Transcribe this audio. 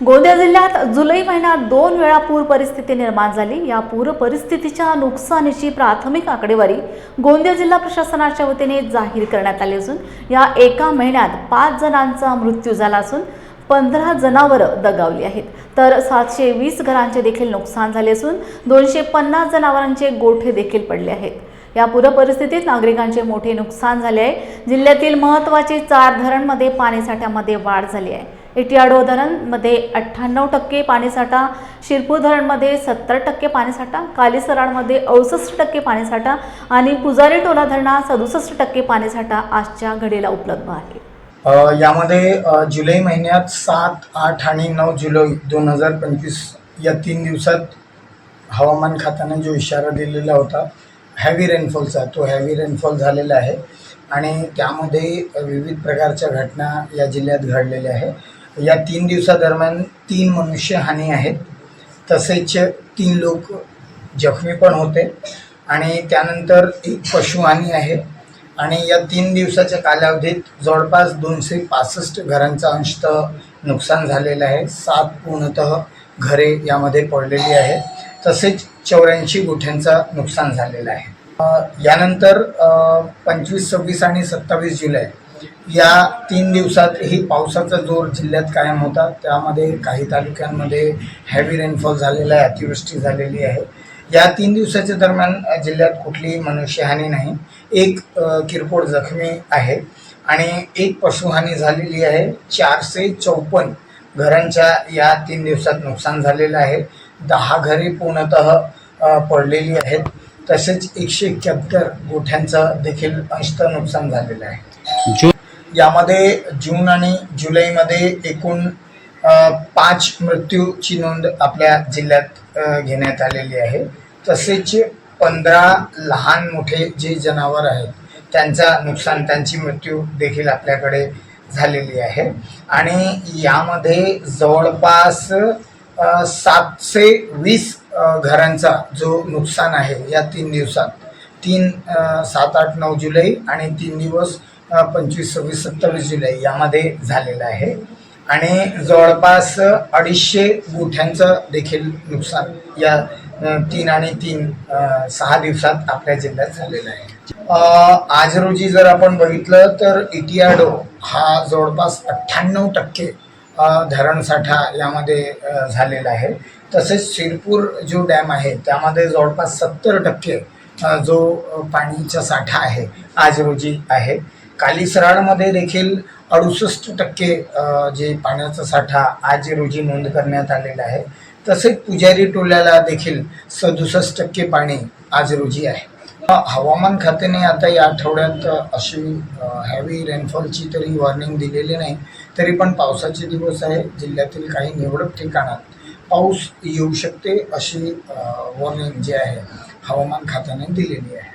गोंदिया जिल्ह्यात जुलै महिन्यात दोन वेळा पूर परिस्थिती निर्माण झाली. या पूर परिस्थितीच्या नुकसानीची प्राथमिक आकडेवारी गोंदिया जिल्हा प्रशासनाच्या वतीने जाहीर करण्यात आली असून या एका महिन्यात पाच जणांचा मृत्यू झाला असून पंधरा जनावरं दगावली आहेत. तर सातशे वीस घरांचे देखील नुकसान झाले असून दोनशे पन्नास जनावरांचे गोठे देखील पडले आहेत. या पूर परिस्थितीत नागरिकांचे मोठे नुकसान झाले आहे. जिल्ह्यातील महत्त्वाचे चार धरणमध्ये पाणीसाठ्यामध्ये वाढ झाली आहे. इटियाडो धरणमध्ये अठ्ठ्याण्णव टक्के पाणीसाठा शिरपूर धरणमध्ये सत्तर टक्के पाणीसाठा कालीसराडमध्ये अडुसष्ट टक्के पाणीसाठा आणि पुजारी टोला धरणात सदुसष्ट टक्के पाणीसाठा आजच्या घडीला उपलब्ध आहे. यामध्ये जुलै महिन्यात सात आठ आणि नऊ जुलै दोन हजार पंचवीस या तीन दिवसात हवामान खात्याने जो इशारा दिलेला होता हॅवी रेनफॉलचा तो हॅवी रेनफॉल झालेला आहे आणि त्यामध्ये विविध प्रकारच्या घटना या जिल्ह्यात घडलेल्या आहे. या तीन दिवसादरम्यान तीन मनुष्यहानी आहेत. तसेच तीन लोक जखमी पण होते आणि त्यानंतर एक पशुहानी आहे. आणि या तीन दिवसाच्या कालावधीत जवळपास दोनशे पासष्ट घरांचा अंशतः नुकसान झालेलं आहे. सात पूर्णतः घरे यामध्ये पडलेली आहे तसेच चौऱ्याऐंशी गुठ्यांचा नुकसान झालेलं आहे. यानंतर पंचवीस सव्वीस आणि सत्तावीस जुलै या तीन दिवसातही पावसाचा जोर जिल्ह्यात कायम होता. त्यामध्ये काही तालुक्यांमध्ये हॅवी रेनफॉल झालेला आहे अतिवृष्टी झालेली आहे. या तीन दिवसाच्या दरम्यान जिल्ह्यात कुठलीही मनुष्यहानी नाही. एक किरकोळ जखमी आहे आणि एक पशुहानी झालेली आहे. चारशे चौपन्न घरांच्या या तीन दिवसात नुकसान झालेलं आहे. दहा घरे पूर्णतः पडलेली आहेत. तसेच एकशे एक्क्याहत्तर गोठ्यांचं देखील अंशतः नुकसान झालेलं आहे. यामध्ये जून आणि जुलैमध्ये एकूण पाच मृत्यूची नोंद आपल्या जिल्ह्यात घेण्यात आलेली आहे. तसेच पंधरा लहान मोठे जे जनावर आहेत त्यांचा नुकसान त्यांची मृत्यू देखील आपल्याकडे झालेली आहे. आणि यामध्ये जवळपास सातशे वीस घरांचा जो नुकसान आहे या तीन दिवसात तीन सात आठ नऊ जुलै आणि तीन दिवस पंचवीस सव्वीस सत्तावीस जुलै यामध्ये झालेलं आहे. आणि जवळपास अडीचशे गोठ्यांचं देखील नुकसान या तीन आणि तीन सहा दिवसात आपल्या जिल्ह्यात झालेलं आहे. आज रोजी जर आपण बघितलं तर इटियाडो हा जवळपास अठ्ठ्याण्णव टक्के धरणसाठा यामध्ये झालेला आहे. तसेच शिरपूर जो डॅम आहे त्यामध्ये जवळपास सत्तर टक्के जो पाणीचा साठा आहे आज रोजी आहे. कालीसराडमध्ये देखील अडुसष्ट टक्के जे पाण्याचा साठा आज रोजी नोंद करण्यात आलेला आहे. तसेच पुजारी टोल्याला देखील सदुसष्ट टक्के पाणी आज रोजी आहे. हवामान खात्याने आता या आठवड्यात अशी हॅवी रेनफॉलची तरी वॉर्निंग दिलेली नाही तरी पण पावसाचे दिवस आहे. जिल्ह्यातील काही निवडक ठिकाणात पाऊस येऊ शकते अशी वॉर्निंग जी आहे हवामान खात्याने दिलेली आहे.